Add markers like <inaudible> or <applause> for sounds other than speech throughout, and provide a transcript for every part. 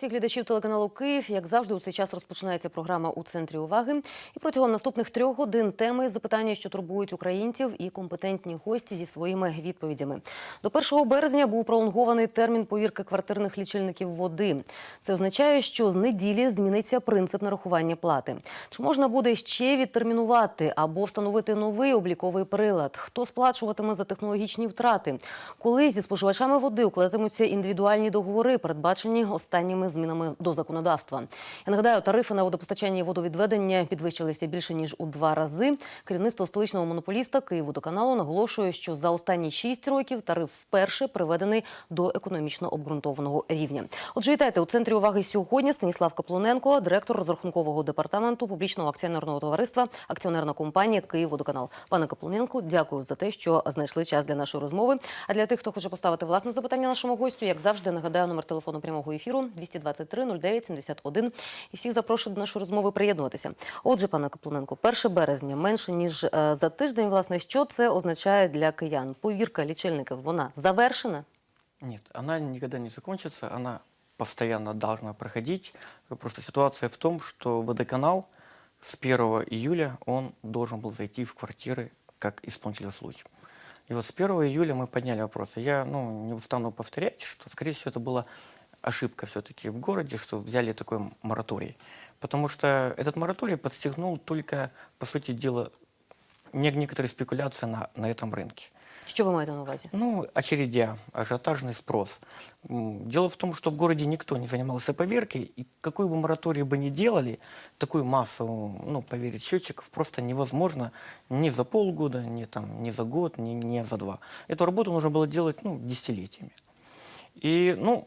Всіх глядачів телеканалу Київ. Як завжди, у цей час розпочинається програма у центрі уваги. І протягом наступних трьох годин теми запитання, що турбують українців, і компетентні гості зі своїми відповідями. До 1 березня був пролонгований термін повірки квартирних лічильників води. Це означає, що з неділі зміниться принцип нарахування плати. Чи можна буде ще відтермінувати або встановити новий обліковий прилад? Хто сплачуватиме за технологічні втрати? Коли зі споживачами води укладатимуться індивідуальні договори, передбачені останніми змінами до законодавства. Я нагадаю, тарифи на водопостачання і водовідведення підвищилися більше ніж у два рази. Керівництво столичного монополіста Київводоканалу наголошує, що за останні шість років тариф вперше приведений до економічно обґрунтованого рівня. Отже, вітайте у центрі уваги сьогодні. Станіслав Каплуненко, директор розрахункового департаменту публічного акціонерного товариства, акціонерна компанія Київводоканал. Пане Каплуненко, дякую за те, що знайшли час для нашої розмови. А для тих, хто хоче поставити власне запитання нашому гостю, як завжди, нагадаю номер телефону прямого ефіру 223 09 71. І всіх запрошую до нашої розмови приєднуватися. Отже, пане Каплуненко, 1 березня менше ніж е, за тиждень. Власне, що це означає для киян? Повірка лічильників вона завершена. Нет, она никогда не закончится, она постоянно должна проходить. Просто ситуация в том, что водоканал с 1 июля он должен был зайти в квартиры как исполнитель услуги. И вот с 1 июля мы подняли вопрос. И Я ну, не устану повторять, что, скорее всего, это была ошибка все-таки в городе, что взяли такой мораторий. Потому что этот мораторий подстегнул только, по сути дела, не- некоторые спекуляции на, на этом рынке. Що ви маєте на увазі? Ну, очередя, ажиотажный спрос. Дело в том, что в городе никто не занимался поверкой, и какой бы мораторий бы ни делали, такую массу, ну, поверить счетчиков просто невозможно ни за полгода, ни, там, ни за год, ни, ни за два. Эту работу нужно было делать, ну, десятилетиями. И, ну,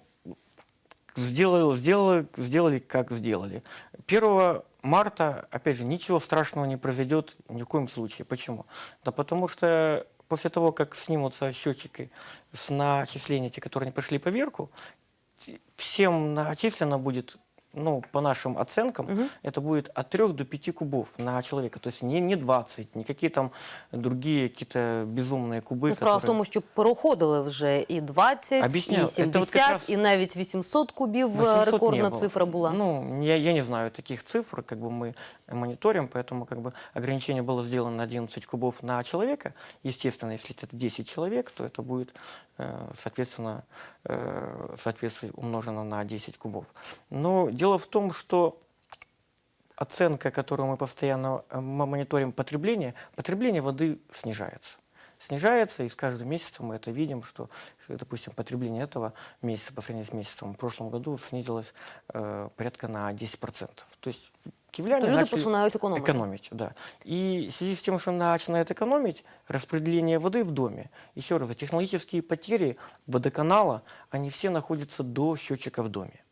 сделали, сделали, сделали, как сделали. 1 марта, опять же, ничего страшного не произойдет ни в коем случае. Почему? Да потому что после того, как снимутся счетчики с начисления, те, которые не пришли поверку, всем начислено будет, ну, по нашим оценкам, это будет от 3 до 5 кубов на человека. То есть не, не 20, не какие там другие какие-то безумные кубы. Ну, справа в которые- тому, що проходили вже і 20, Об'ясняю, і це от 70, якраз і навіть 800 кубів 800 не рекордна было. цифра була. Ну, я, я не знаю таких цифр, как бы мы мониторим, поэтому как бы ограничение было сделано на 11 кубов на человека. Естественно, если это 10 человек, то это будет, э, соответственно, э, соответственно, умножено на 10 кубов. Но дело в том, что оценка, которую мы постоянно э, мониторим потребление, потребление воды снижается. Снижается, и с каждым месяцем мы это видим, что, допустим, потребление этого месяца по сравнению с месяцем в прошлом году снизилось э, порядка на 10%. То есть киевляне люди начали починають економити. экономить, да. И в связи с тем, что начинают экономить, распределение воды в доме, еще раз, технологические потери водоканала, они все находятся до счетчика в доме.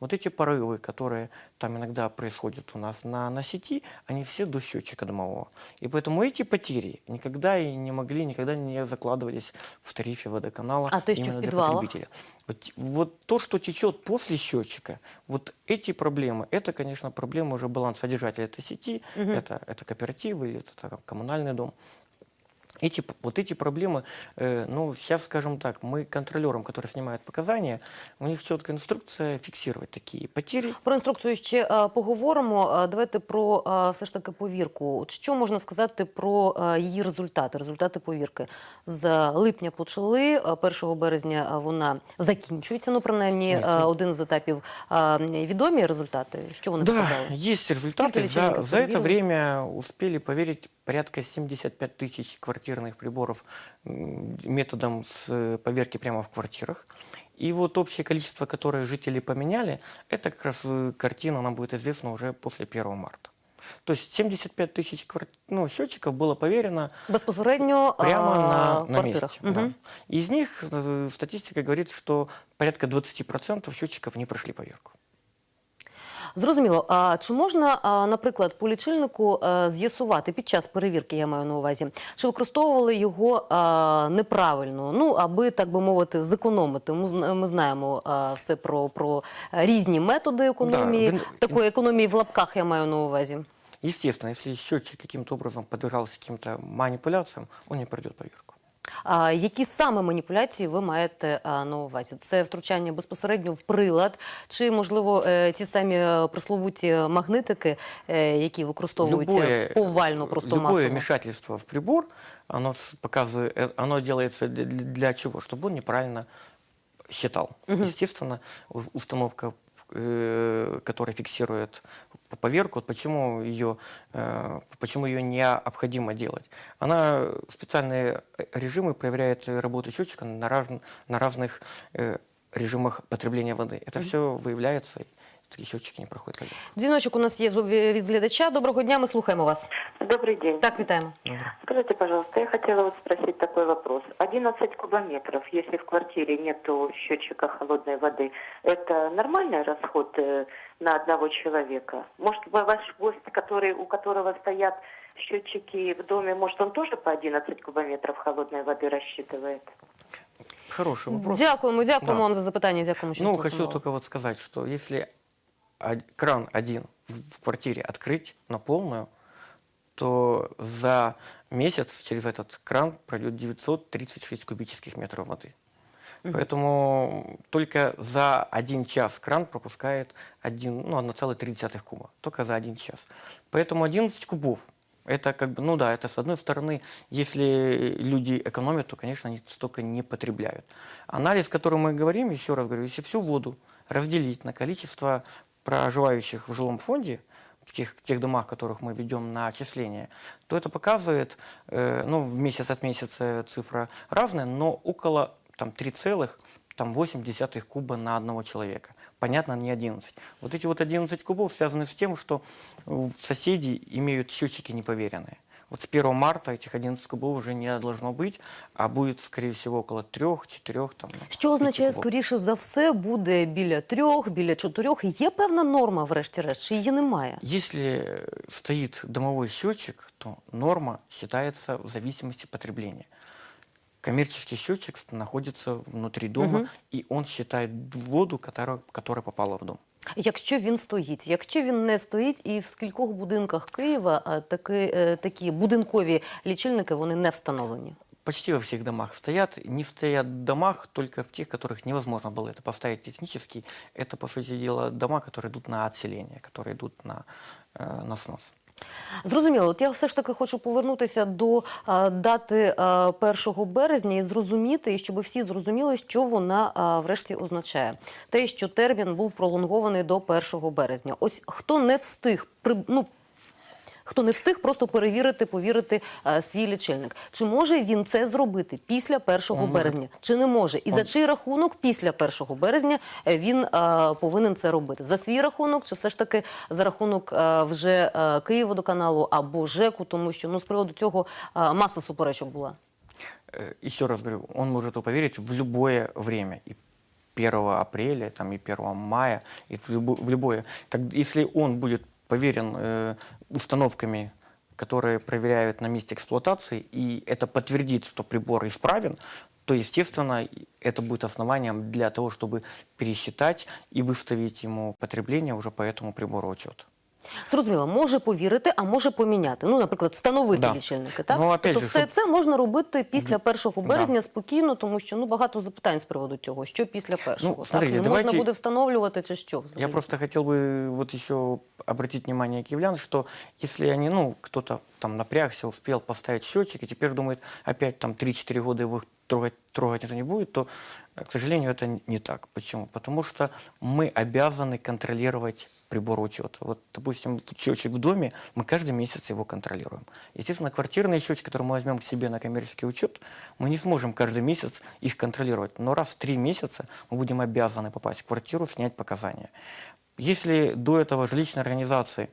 Вот эти порывы, которые там иногда происходят у нас на, на сети, они все до счетчика домового. И поэтому эти потери никогда и не могли, никогда не закладывались в тарифе водоканала. А то есть в именно для подвалах? потребителя. Вот, вот то, что течет после счетчика, вот эти проблемы, это, конечно, проблема уже балансодержателя этой сети, это, это кооперативы или это там, коммунальный дом. Эти, п- вот эти проблемы, э, ну, сейчас, скажем так, мы контролерам, которые снимают показания, у них четкая инструкция фиксировать такие потери. Про інструкцію ще е, поговоримо. Е, Давайте про е, все ж таки повірку. От Що можна сказати про е, її результати? Результати повірки з липня почали. е, 1 березня е, вона закінчується. Ну, принаймні, Ні, е, ну- один з етапів Е, відомі результати. Що вони Да, показали? есть результаты. Сколько За, лечебников за это проверили? время успели поверить порядка 75 тысяч Квартирных приборов методом с э, поверки прямо в квартирах. И вот общее количество, которое жители поменяли, это как раз э, картина нам будет известна уже после 1 марта. То есть 75 тысяч квар- ну, счетчиков было поверено Безпосередньо е, прямо на, в на квартирах. месте. Мгм. да. Из них э, статистика говорит, что порядка 20% счетчиков не прошли поверку. Зрозуміло. А чи можна, наприклад, по лічильнику е, з'ясувати під час перевірки, я маю на увазі, чи використовували його неправильно, ну аби так би мовити, зекономити? Ми, знаємо все про, про різні методи економії. він- Такої економії в лапках я маю на увазі. Естественно, если счетчик каким-то образом подвергался каким-то манипуляциям, он не пройдет поверку. А які саме маніпуляції ви маєте а, на увазі? Це втручання безпосередньо в прилад, чи можливо е, ті самі е, пресловуті магнитики, е, які використовуються повально, просто любое масово? вмешательство в прибор, оно с- показывает, э, оно делается для, для- для чего? Чтобы он неправильно считал. Естественно, у- установка, э, которая фиксирует п- поверку, вот почему ее, э, почему ее необходимо делать. Она специальные э, режимы проверяет э, работу счетчика на, раз- на разных э, режимах потребления воды. Это все выявляется, и такие счетчики не проходят проверку. Дзвіночок у нас є вже від глядача. Доброго дня, ми слухаємо вас. Добрый день. Так, вітаємо. Скажите, пожалуйста, я хотела вот спросить такой вопрос. 11 кубометров, если в квартире нету счетчика холодной воды, это нормальный расход э, на одного человека? Может, ва- ваш гость, который, у которого стоят счетчики в доме, может, он тоже по 11 кубометров холодной воды рассчитывает? Хороший вопрос. Дякуємо, дякуємо Да. вам за запитання. Дякуємо, що Ну, зателефонували. хочу только вот сказать, что если од- кран один в квартире открыть на полную, то за месяц через этот кран пройдет 936 кубических метров воды. Поэтому только за один час кран пропускает один, ну, 1,3 куба. Только за один час. Поэтому 11 кубов это как бы, ну да, это с одной стороны, если люди экономят, то, конечно, они столько не потребляют. Анализ, который мы говорим, еще раз говорю, если всю воду разделить на количество проживающих в жилом фонде, в тех, тех домах, которых мы ведем на отчисление, то это показывает, э, ну, в месяц от месяца цифра разная, но около там 3,8 куба на одного человека. Понятно, не 11. Вот эти вот 11 кубов связаны с тем, что э, соседи имеют счетчики неповеренные. Вот с 1 марта этих 11 кубов уже не должно быть, а будет, скорее всего, около 3-4. Там, ну, Що пяти означає, кубов. скоріше за все, буде біля трьох, біля чотирьох. Є певна норма, врешті-решт, чи її немає? Если э, стоит домовой счетчик, то норма считается в зависимости потребления. Коммерческий счетчик ст- находится внутри дома, и он считает воду, которая, которая попала в дом. Якщо він стоїть, якщо він не стоїть, і в скількох будинках Києва а, таки, е, такі будинкові лічильники вони не встановлені. Почти во всех домах стоят. Не стоят в домах только в тех, которых невозможно было это поставить технически. Это, по сути дела, дома, которые идут на отселение, которые идут на, э, на снос. Зрозуміло, от я все ж таки хочу повернутися до а, дати а, 1 березня і зрозуміти, і щоб всі зрозуміли, що вона а, врешті означає. Те, що термін був пролонгований до 1 березня. Ось хто не встиг при ну. Хто не встиг просто перевірити, повірити е, свій лічильник. Чи може він це зробити після 1 березня? Чи не може? І за чий рахунок після 1 березня е, він е, повинен це робити? За свій рахунок, чи все ж таки за рахунок е, вже е, Київводоканалу або ЖЕКу, тому що ну з приводу цього е, маса суперечок була. Еще раз говорю, он может поверить в любое время. И 1 апреля, там, и 1 мая, и в, любо- в любое. Так, если он будет поверен э, установками, которые проверяют на месте эксплуатации, и это подтвердит, что прибор исправен, то, естественно, и это будет основанием для того, чтобы пересчитать и выставить ему потребление уже по этому прибору учет. Зрозуміло, може повірити, а може поміняти. Ну, наприклад, встановити Да. лічильники. Так? Ну, тобто все щоб- це можна робити після 1 Да. березня спокійно, тому що ну, багато запитань з приводу цього. Що після першого? Ну, так? смотрите, Не давайте- можна буде встановлювати чи що? взагалі? Я просто хотел бы вот еще обратить внимание киевлян, что если они, ну, кто-то там напрягся, успел поставить счетчик, и теперь думает, опять там 3-4 года его трогать, трогать это не будет, то, э, к сожалению, это не так. Почему? Потому что мы обязаны контролировать прибор учета. Вот, допустим, счетчик в доме, мы каждый месяц его контролируем. Естественно, квартирные счетчики, которые мы возьмем к себе на коммерческий учет, мы не сможем каждый месяц их контролировать. Но раз в три месяца мы будем обязаны попасть в квартиру, снять показания. Если до этого жилищные организации,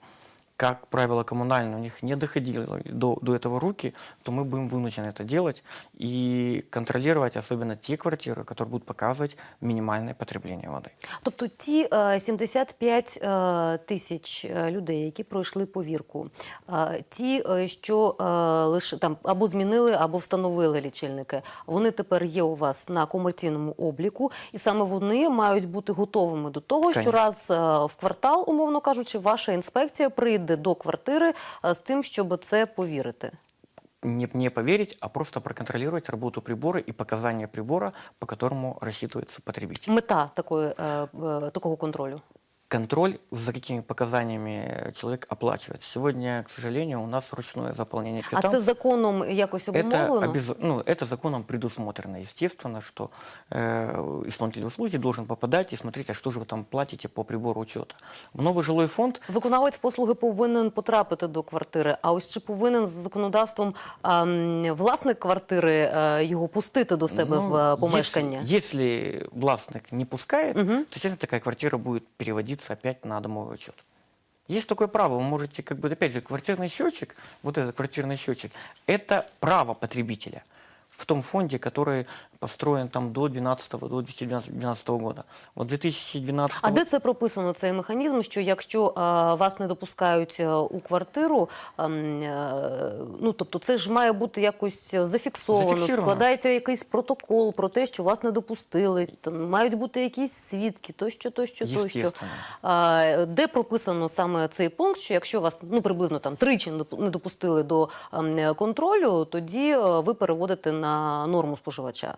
как правило, коммунальные, у них не доходили до, до этого руки, то мы будем вынуждены это делать и контролировать особенно те квартиры, которые будут показывать минимальное потребление воды. Тобто ті е, 75 е, тисяч е, людей, які пройшли повірку, е, ті, е, що е, лише там або змінили, або встановили лічильники, вони тепер є у вас на комерційному обліку, і саме вони мають бути готовими до того, що Конечно. раз е, в квартал, умовно кажучи, ваша інспекція прийде до квартири е, з тим, щоб це повірити. не, не поверить, а просто проконтролировать работу прибора и показания прибора, по которому рассчитывается потребитель. Мета такої, е, е, такого контролю Контроль, за какими показаниями человек оплачивает. Сегодня, к сожалению, у нас ручное заполнение А квитанций. це законом якось Это, обумовлено? обяз- ну, это законом предусмотрено, естественно, что э, исполнитель услуги должен попадать и смотреть, а что же вы там платите по прибору учета. В новый жилой фонд Виконавець послуги повинен потрапити до квартири. А ось чи повинен з законодавством а, м, власник квартири е, його пустити до себе Ну, в е, помешкання? Если, если властник не пускает, то, естественно, такая квартира будет переводиться опять на домовой учет. Есть такое право, вы можете, как бы, опять же, квартирный счетчик, вот этот квартирный счетчик, это право потребителя в том фонде, который построен там до 12 до 2012 года. Вот 2012 А де це прописано цей механізм? Що якщо е, вас не допускають е, у квартиру, ем, е, ну тобто це ж має бути якось зафіксовано, Зафіксировано. складається якийсь протокол про те, що вас не допустили. Там мають бути якісь свідки, тощо, тощо, тощо. Естественно. А, де прописано саме цей пункт, що якщо вас ну приблизно там тричі не доп- не допустили до ем, контролю, тоді е, ви переводите на норму споживача.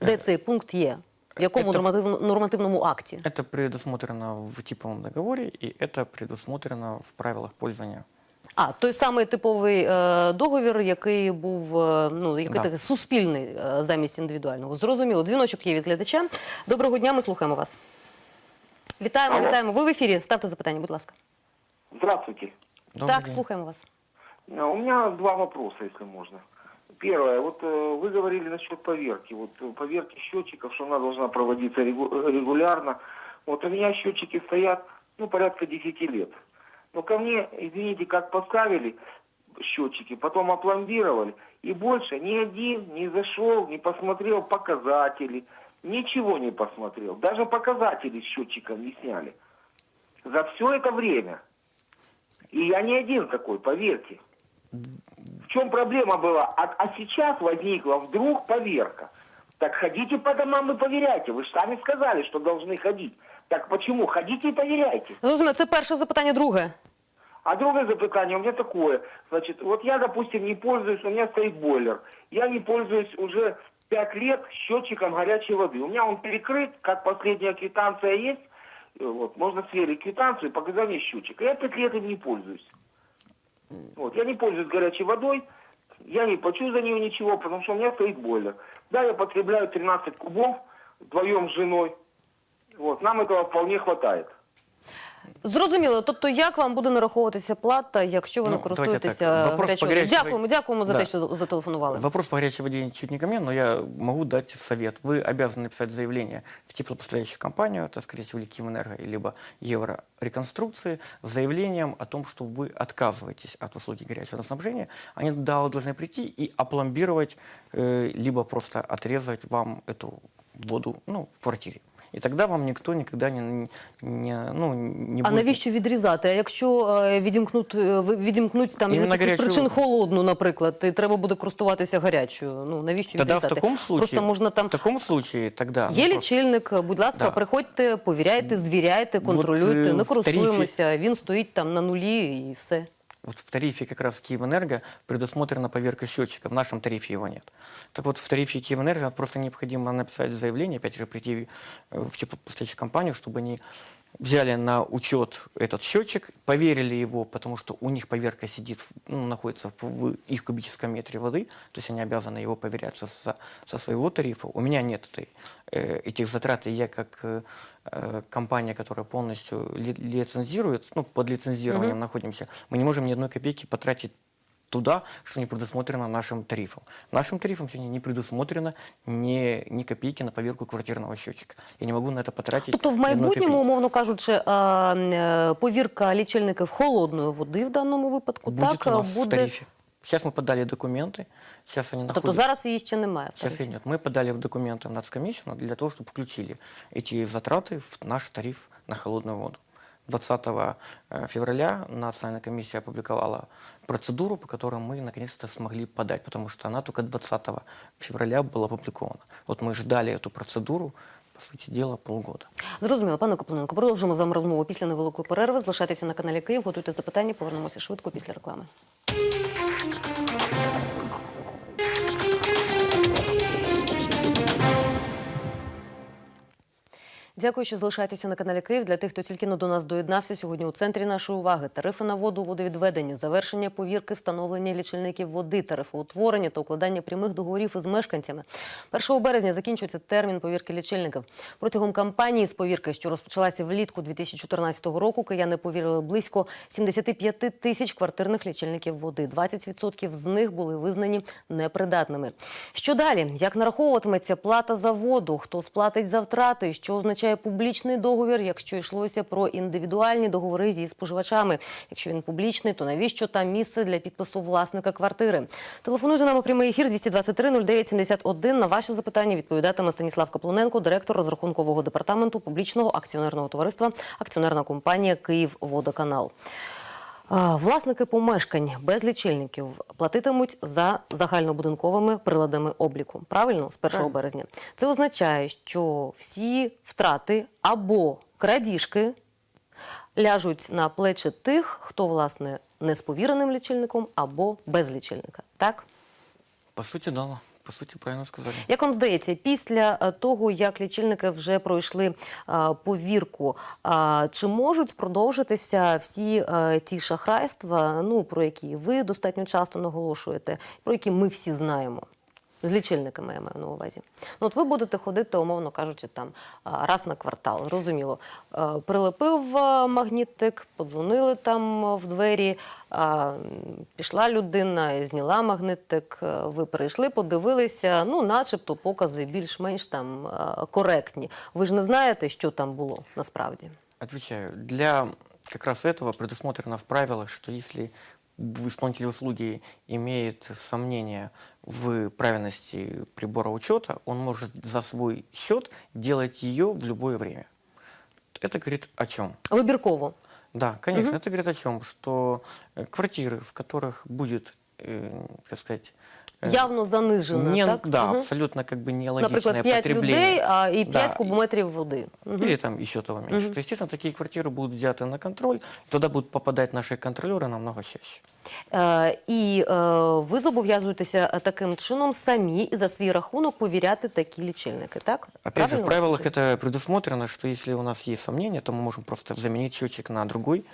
Де цей пункт є? В якому Це- нормативно- нормативному акті? Это предусмотрено в типовом договоре, и это предусмотрено в правилах пользования. А, той самий типовий е, договір, який був е, ну, який Да. такий суспільний е, замість індивідуального. Зрозуміло. Дзвіночок є від глядача. Доброго дня, ми слухаємо вас. Вітаємо, Алло. вітаємо. Ви в ефірі. Ставте запитання, будь ласка. Здравствуйте. Добрый так, день. слухаємо вас. А, У меня два вопроса, если можно. Первое, вот э, вы говорили насчет поверки. Вот э, поверки счетчиков, что она должна проводиться регу- регулярно. Вот у меня счетчики стоят, ну, порядка 10 лет. Но ко мне, извините, как поставили счетчики, потом опломбировали, и больше ни один не зашел, не посмотрел показатели, ничего не посмотрел. Даже показатели с счетчиков не сняли. За все это время. И я не один такой, поверьте. В чем проблема была? А, а сейчас возникла вдруг поверка. Так ходите по домам и проверяйте. Вы же сами сказали, что должны ходить. Так почему? Ходите и проверяйте. Зрозуміло, це перше запитання. Друге. А другое запытание у меня такое. Значит, вот я, допустим, не пользуюсь, у меня стоит бойлер. Я не пользуюсь уже 5 лет счетчиком горячей воды. У меня он перекрыт, как последняя квитанция есть. Э, Вот, можно сверить квитанцию и показания счетчика. Я 5 лет им не пользуюсь. Вот, я не пользуюсь горячей водой, я не плачу за нее ничего, потому что у меня стоит бойлер. Да, я потребляю 13 кубов вдвоем с женой. Вот, нам этого вполне хватает. Зрозуміло. Тобто, як вам буде нараховуватися плата, якщо ви Ну, не давайте користуєтеся так. Вопрос гарячою по водою? гарячій Дякуємо, дякуємо за Да. те, що зателефонували. Вопрос по горячей воде чуть не ко мне, но я могу дать совет. Вы обязаны написать заявление в теплопоставляющую компанию, это, скорее всего, или Киевэнерго, либо Еврореконструкции, с заявлением о том, что вы отказываетесь от услуги горячего водоснабжения. Они да, должны прийти и опломбировать, э, либо просто отрезать вам эту воду ну, в квартире. И тогда вам никто никогда не, не, ну, не А навіщо відрізати? А якщо е, відімкнуть, е, відімкнуть там з якихось гарячу причин холодну, наприклад, і треба буде користуватися гарячою. Ну навіщо Тогда в відрізати? таком случае, Просто можна там в таком случае тогда... ну, Є просто- лічильник, будь ласка, Да. приходьте, повіряйте, звіряйте, контролюйте, е, не в користуємося. Він стоїть там на нулі і все. Вот в тарифе как раз Киевэнерго предусмотрена поверка счетчика, в нашем тарифе его нет. Так вот, в тарифе Киевэнерго просто необходимо написать заявление, опять же, прийти э, в теплопоставляющую компанию, чтобы они взяли на учет этот счетчик, поверили его, потому что у них поверка сидит, ну, находится в, их кубическом метре воды, то есть они обязаны его поверять со, со- своего тарифа. У меня нет этой, э, этих затрат, и я как э, э, компания, которая полностью ли- лицензирует, ну, под лицензированием находимся, мы не можем ни одной копейки потратить туда, что не предусмотрено нашим тарифом. Нашим тарифом сегодня не предусмотрено ни, ни копейки на поверку квартирного счетчика. Я не могу на это потратить Тобто, в ни одной майбутньому, копейки. умовно кажучи, е, е, повірка лічильників холодної води в даному випадку Будет так у е, нас в буде. тарифе. Сейчас мы подали документы, сейчас они А, Тобто находятся... зараз її ще немає. в Сейчас тарифі. нет. Мы подали в документы в нацкомиссию для того, чтобы включили эти затраты в наш тариф на холодную воду. 20 э, февраля Национальная комиссия опубликовала процедуру, по которой мы наконец-то смогли подать, потому что она только 20 февраля была опубликована. Вот мы ждали эту процедуру, по сути дела, полгода. Зрозуміло, пане Коплененко, продовжимо з вами розмову після невеликої перерви. Залишайтеся на каналі Київ, готуйте запитання, повернемося швидко після реклами. Дякую, що залишаєтеся на каналі Київ. Для тих, хто тільки но до нас доєднався, сьогодні у центрі нашої уваги тарифи на воду, водовідведення, завершення повірки, встановлення лічильників води, тарифоутворення та укладання прямих договорів із мешканцями. 1 березня закінчується термін повірки лічильників. Протягом кампанії з повірки, що розпочалася влітку 2014 року, кияни повірили близько 75 тисяч квартирних лічильників води. 20% з них були визнані непридатними. Що далі? Як нараховуватиметься плата за воду? Хто сплатить за втрати? Що означає публічний договір, якщо йшлося про індивідуальні договори зі споживачами? Якщо він публічний, то навіщо там місце для підпису власника квартири? Телефонуйте нам у прямий ефір 223 09 71. На ваші запитання відповідатиме Станіслав Каплуненко, директор розрахункового департаменту публічного акціонерного товариства акціонерна компанія Київводоканал. Власники помешкань без лічильників платитимуть за загальнобудинковими приладами обліку. Правильно, з 1 Правильно. березня. Це означає, що всі втрати або крадіжки ляжуть на плечі тих, хто власне не з повіреним лічильником або без лічильника. Так? По сути, да. По суті правильно сказали. Як вам здається, після е, того, як лічильники вже пройшли е, повірку, е, чи можуть продовжитися всі ті шахрайства, ну про які ви достатньо часто наголошуєте, про які ми всі знаємо? З лічильниками я маю на увазі. Ну, от ви будете ходити, умовно кажучи, там раз на квартал. Зрозуміло. Е, Прилепив магнітик, подзвонили там в двері, пішла людина, зняла магнітик. е, Ви прийшли, подивилися. Ну, начебто, покази більш-менш там коректні. Ви ж не знаєте, що там було насправді. Отвечаю. Для как раз этого предусмотрено в правилах, что если исполнитель услуги имеет сомнения в правильности прибора учета, он может за свой счет делать ее в любое время. Это говорит о чем? Вибірково. Да, конечно, это говорит о чем? Что э, квартиры, в которых будет, э, как сказать, Явно занижена, не- так? да, Мгм. абсолютно как бы нелогичное Наприклад, 5 потребление. людей а, і 5 Да, кубометрів води. Мгм. Или там еще того меньше. То, естественно, такие квартиры будут взяты на контроль, туда будут попадать наши контролеры намного чаще. Е, і е, ви зобов'язуєтеся е, таким чином самі і за свій рахунок повіряти такі лічильники, так? Опять Правильно же, в правилах вас це? это предусмотрено, что если у нас есть сомнения, то мы можем просто заменить счетчик на другой.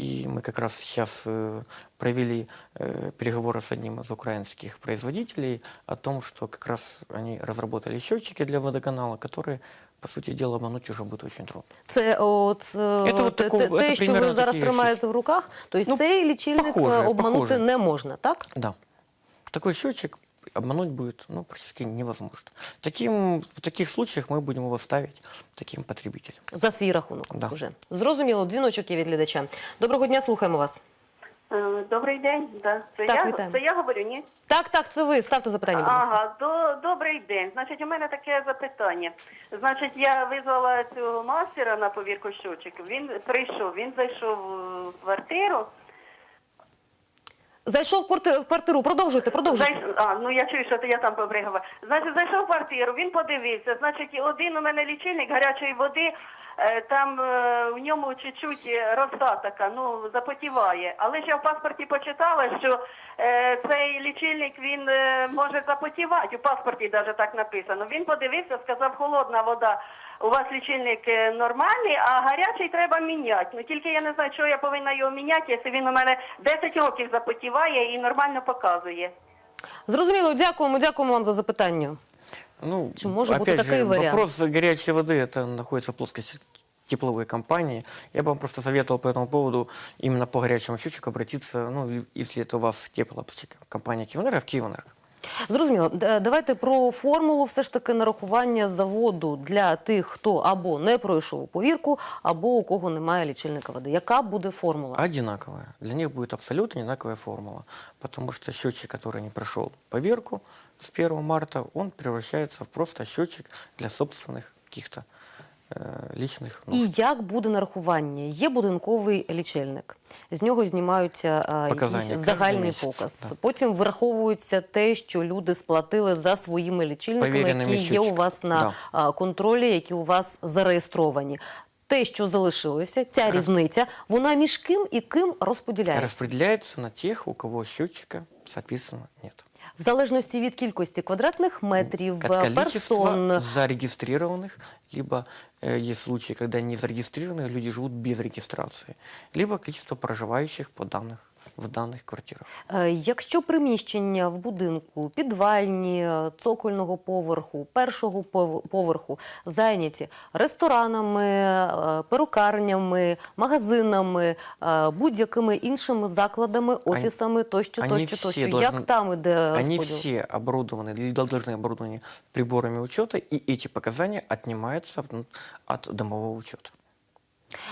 И мы как раз сейчас э, провели э, переговоры с одним из украинских производителей о том, что как раз они разработали счетчики для водоканала, которые, по сути дела, обмануть уже будет очень трудно. Це от, е, Це от те, такого- те, це що ви примерно зараз такі тримаєте речі. в руках, тобто Ну, цей лічильник похоже, е, обманути похоже. не можна, так? Да. Такой счетчик обмануть будет ну, практически невозможно. Таким, в таких случаях мы будем его ставить таким потребителям. За свій рахунок Да. вже. Зрозуміло, дзвіночок є від глядача. Доброго дня, слухаємо вас. Е, Добрий день. Да. Це, Так, я, вітаємо. це я говорю, ні? Так, так, це ви. Ставте запитання, будь ласка. Ага, до, добрий день. Значить, у мене таке запитання. Значить, я визвала цього мастера на повірку щочиків. Він прийшов, він зайшов в квартиру. Зайшов в кварти- в квартиру, продовжуйте, продовжуйте. Зайш... А, ну я чую, що то я там побригала. Значить, зайшов в квартиру, він подивився. Значить, один у мене лічильник гарячої води, е, там е, в ньому чуть-чуть роса така, ну, запотіває. Але ж я в паспорті почитала, що е, цей лічильник він може запотівати. У паспорті навіть так написано. Він подивився, сказав, холодна вода У вас лічильник е, нормальний, а гарячий треба міняти. Ну тільки я не знаю, що я повинна його міняти, якщо він у мене 10 років запотіває і нормально показує. Зрозуміло, дякуємо, дякуємо вам за запитання. Ну, Чи может быть опять такой же, вариант? вопрос горячей воды, это находится в плоскости тепловой компании. Я бы вам просто советовал по этому поводу именно по горячему счетчику обратиться, ну, и- если это у вас теплокомпания Киевэнерго, в Киевэнерго. Зрозуміло. Давайте про формулу все ж таки нарахування заводу для тих, хто або не пройшов повірку, або у кого немає лічильника води. Яка буде формула? Одинаковая. Для них будет абсолютно одинаковая формула. Потому что счетчик, который не прошел поверку с 1 марта, он превращается в просто счетчик для собственных каких-то э, личных. І як буде нарахування? Є будинковий лічильник. З нього знімаються а, якийсь загальний місяць, показ. да. Потім враховується те, що люди сплатили за своїми лічильниками, Повіреними які є у вас на да. контролі, які у вас зареєстровані. Те, що залишилося, ця різниця, вона між ким і ким розподіляється. Распределяется на тех, у кого счетчика, соответственно, нет В залежності від кількості квадратних метрів, От количества персон. зарегистрированных, либо э, есть случаи, когда не зарегистрированные люди живут без регистрации, либо количество проживающих по данных, в данных квартирах. Е, Якщо приміщення в будинку, підвальні, е, цокольного поверху, першого пов- поверху зайняті ресторанами, е, перукарнями, магазинами, е, будь-якими іншими закладами, офісами тощо, они тощо, все тощо. должны- Як там іде Они розподіл? все оборудованы, или должны оборудованы приборами учета, и эти показания отнимаются в- от домового учета.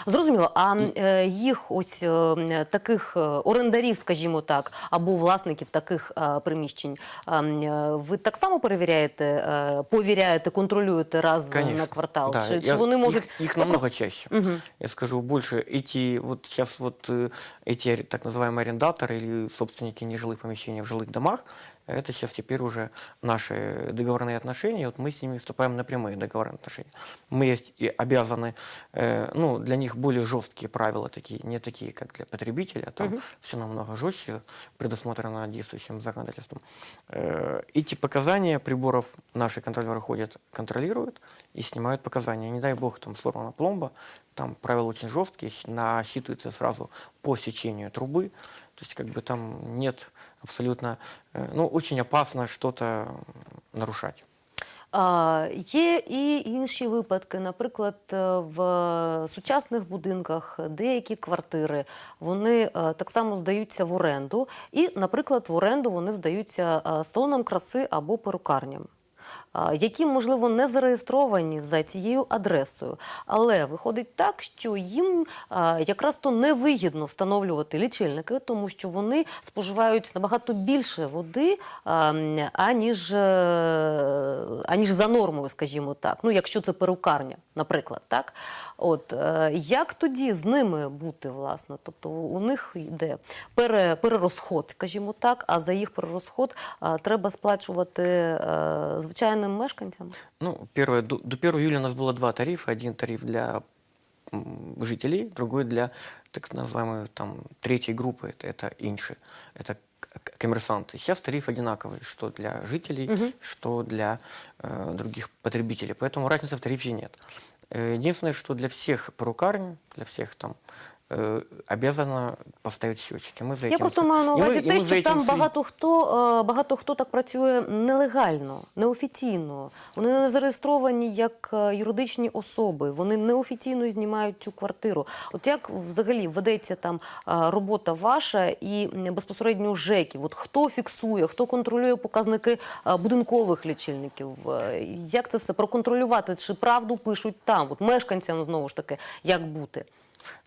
Зрозуміло, а е, їх ось е, м, таких е, орендарів, скажімо так, або власників таких е, приміщень, е, м, е, ви так само перевіряєте, е, повіряєте, контролюєте раз е, на Конечно. квартал? Да, чи, чи я- вони можуть Их, их Я намного чаще. Мгм. Я скажу больше. Эти вот сейчас вот э, эти ари- так называемые арендаторы или собственники нежилых помещений в жилых домах, это сейчас теперь уже наши договорные отношения. Вот мы с ними вступаем на прямые договорные отношения. Мы есть и обязаны, э, ну, для них более жесткие правила такие, не такие, как для потребителя, там все намного жестче предусмотрено действующим законодательством. Э, эти показания приборов наши контролеры ходят, контролируют и снимают показания. Не дай бог, там сломана пломба, там правила очень жесткие, насчитываются сразу по сечению трубы. То есть как бы там нет абсолютно, э, ну, очень опасно что-то нарушать. А, є і інші випадки. Наприклад, е, в сучасних будинках деякі квартири вони е, так само здаються в оренду, і, наприклад, в оренду вони здаються салоном краси або перукарням. Які, можливо, не зареєстровані за цією адресою, але виходить так, що їм якраз то невигідно встановлювати лічильники, тому що вони споживають набагато більше води, аніж, е, аніж за нормою, скажімо так. Ну, якщо це перукарня, наприклад, так. От е, як тоді з ними бути, власне? Тобто у них йде пере, перерозход, скажімо так, а за їх перерозход а, треба сплачувати е, звичайним мешканцям. Ну, первое, до, до 1 июля у нас было два тарифа. Один тариф для м, жителей, другой для так называемой там третьей группы, это, это инши, это к- к- коммерсанты. Сейчас тариф одинаковый, что для жителей, что для э, других потребителей. Поэтому разницы в тарифе нет. Единственное, что для всех перукарен, для всех там э, обязано поставить счетчики. Мы за Я этим просто с- маю на и мы- увазі и те, мы за що этим там след- багато хто, е, багато хто так працює нелегально, неофіційно. Вони не зареєстровані як е, юридичні особи. Вони неофіційно знімають цю квартиру. От як взагалі ведеться там е, робота ваша і м, безпосередньо ЖЕКів? От хто фіксує, хто контролює показники е, будинкових лічильників? Е, Як це все проконтролювати? Чи правду пишуть там? От мешканцям знову ж таки, як бути?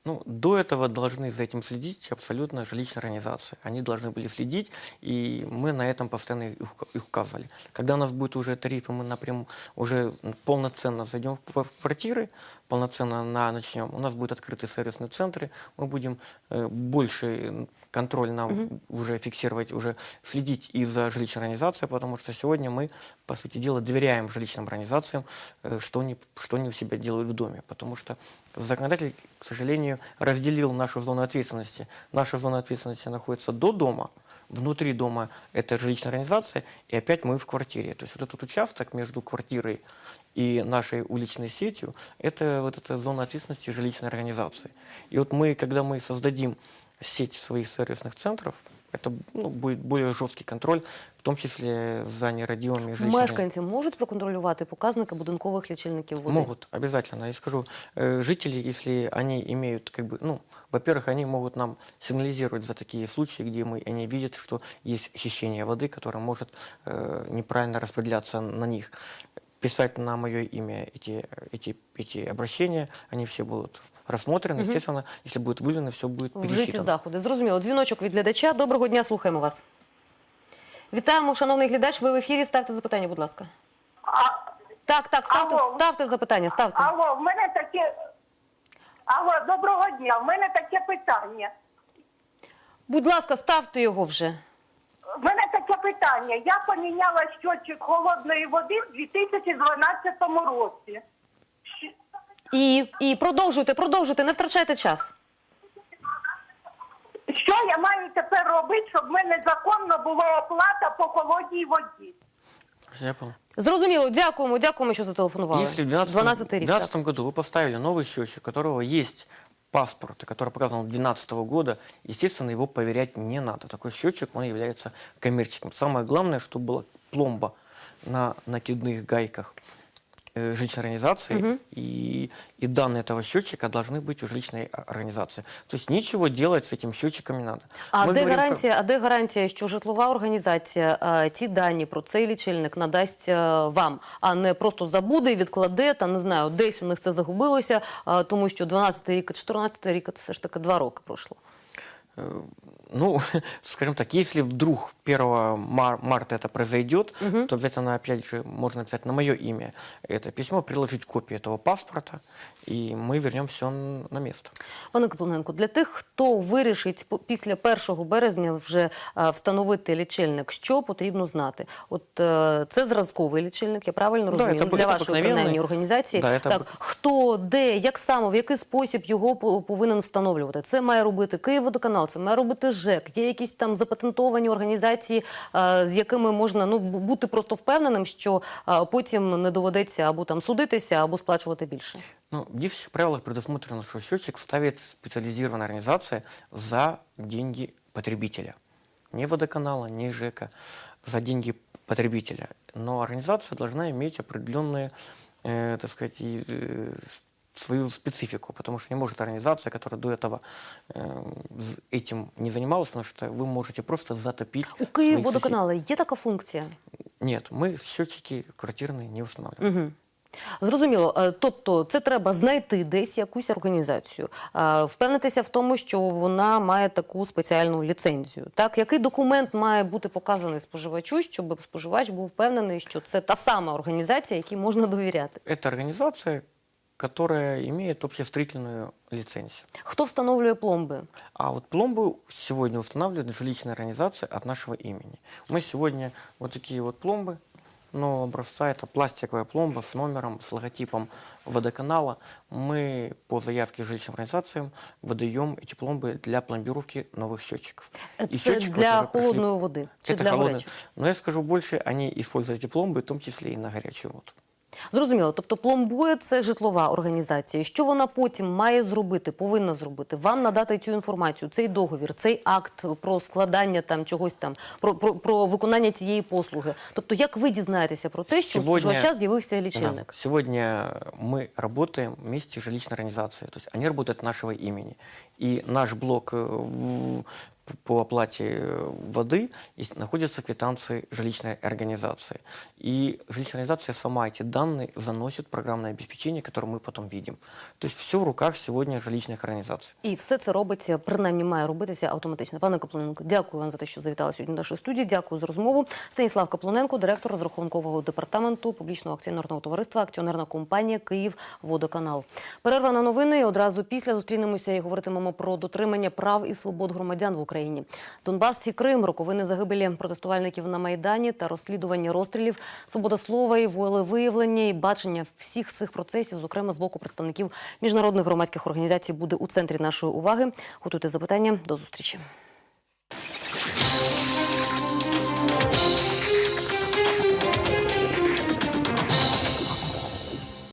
Ну, до этого должны за этим следить абсолютно жилищные организации. Они должны были следить, и мы на этом постоянно их, ука- их указывали. Когда у нас будет уже тарифы, мы напрямую уже полноценно зайдем в ква- в квартиры, полноценно на, начнем. У нас будут открыты сервисные центры, мы будем э, больше контроль нам в- уже фиксировать, уже следить и за жилищной организацией, потому что сегодня мы, по сути дела, доверяем жилищным организациям, э, что они, что они у себя делают в доме. Потому что законодатель, к сожалению, разделил нашу зону ответственности. Наша зона ответственности находится до дома, внутри дома это жилищная организация, и опять мы в квартире. То есть вот этот участок между квартирой и нашей уличной сетью, это вот эта зона ответственности жилищной организации. И вот мы, когда мы создадим сеть своих сервисных центров, это ну, будет более жесткий контроль, в том числе за нерадивыми жилищными Мешканці можуть проконтролювати показники будинкових лічильників води? Могут, обязательно. Я скажу, э, жители, если они имеют, как бы, ну, во-первых, они могут нам сигнализировать за такие случаи, где мы, они видят, что есть хищение воды, которое может э, неправильно распределяться на них. Писать на мое имя эти, эти, эти обращения, они все будут рассмотрены. Естественно, если будет выявлено, все будет Вжиті пересчитано. заходи. Зрозуміло. Дзвіночок від глядача. Доброго дня, слухаємо вас. Вітаємо, шановний глядач. Ви в ефірі. Ставте запитання, будь ласка. А, Так, так, ставте, Алло. ставте запитання, ставте. алло, в мене таке. Алло, доброго дня. В мене таке питання. Будь ласка, ставте його вже. В мене таке питання. Я поміняла щотчик холодної води в 2012 році. І, і продовжуйте, продовжуйте, не втрачайте час. Що я маю тепер робити, щоб в мене законно була оплата по холодній воді. Я понял. Зрозуміло, дякуємо, дякуємо, що зателефонували. Если в 2012, 12 рік. так. 2012 году вы поставили новый счетчик, у которого есть паспорт, и который показан 2012 года, естественно, его проверять не надо. Такой счетчик, он является коммерческим. Самое главное, чтобы была пломба на накидных гайках жилищной организации, и, и данные этого счетчика должны быть у жилищной о- организации. То есть ничего делать с этим счетчиком не надо. А Мы де говорим про- гарантія? А де гарантія, що житлова організація е, ті дані про цей лічильник надасть е, вам, а не просто забуде і відкладе там, не знаю, десь у них це загубилося, е, тому що 12 рік, 14 рік, це все ж таки два роки пройшло. Ну, <laughs> скажем так, если вдруг 1 мар- марта это произойдет, то обязательно, опять же, можно написать на мое имя это письмо, приложить копию этого паспорта, и мы вернем все на место. Пане Каплуненко, для тих, хто вирішить по- після 1 березня вже е, встановити лічильник, що потрібно знати? От е, це зразковий лічильник, я правильно Да, розумію, це Ну, буде для вашої обикновенний. принаймні організації. Да, це так, буде- хто, де, як саме, в який спосіб його по- повинен встановлювати? Це має робити Київводоканал, це має робити ЖЕК. Є якісь там запатентовані організації, е, з якими можна ну бу- бути просто впевненим, що е, потім не доведеться або там судитися, або сплачувати більше. Ну, в действующих правилах предусмотрено, что счетчик ставит специализированная организация за деньги потребителя. Не водоканала, не ЖЭКа, за деньги потребителя. Но организация должна иметь определенные, э, так сказать, и, э, с- свою специфику, потому что не может организация, которая до этого э, з- этим не занималась, потому что вы можете просто затопить У своих Київводоканала є така функція. соседей. Нет, мы счетчики квартирные не устанавливаем. Угу. Зрозуміло. Е, Тобто це треба знайти десь якусь організацію, е, впевнитися в тому, що вона має таку спеціальну ліцензію. Так, який документ має бути показаний споживачу, щоб споживач був впевнений, що це та сама організація, якій можна довіряти. Это организация, которая имеет общестроительную лицензию. Хто встановлює пломби? А вот пломбы сегодня устанавливает жилищная организация от нашего имени. Мы сегодня вот такие вот пломбы, но образца это пластиковая пломба с номером, с логотипом водоканала. Мы по заявке жилищным организациям выдаем эти пломбы для пломбировки новых счетчиков. И Це счетчиков, для которые пришли- холодної води чи Это для холодные. гарячої? Но я скажу больше, они используют эти пломбы, в том числе и на горячую воду. Зрозуміло. Тобто пломбує це житлова організація. Що вона потім має зробити, повинна зробити? Вам надати цю інформацію, цей договір, цей акт про складання там чогось там, про, про, про виконання цієї послуги. Тобто, як ви дізнаєтеся про те, що у Сегодня- споживача з'явився Да. лічильник? Сегодня мы работаем вместе с жилищной организацией. То есть они работают от нашего имени. И наш блок э, в- по оплате э, воды есть- находится в квитанции жилищной организации. И жилищная организация сама эти данные заносит в программное обеспечение, которое мы потом видим. То есть все в руках сегодня жилищных организаций. І все це робиться, принаймні має робитися автоматично. Пане Каплуненко, дякую вам за те, що завітали сьогодні до нашої студії. Дякую за розмову. Станіслав Каплуненко, директор розрахункового департаменту публічного акціонерного товариства, акціонерна компанія Київ Водоканал. Перерва на новини. і Одразу після зустрінемося і говоритимемо про дотримання прав і свобод громадян в Україні. Донбас і Крим, роковини загибелі протестувальників на майдані та розслідування розстрілів, свобода слова і волевиявлення і бачення всіх цих процесів, зокрема з боку представників міжнародних громадських організацій, буде у центрі нашої уваги. Готуйте запитання. До зустрічі.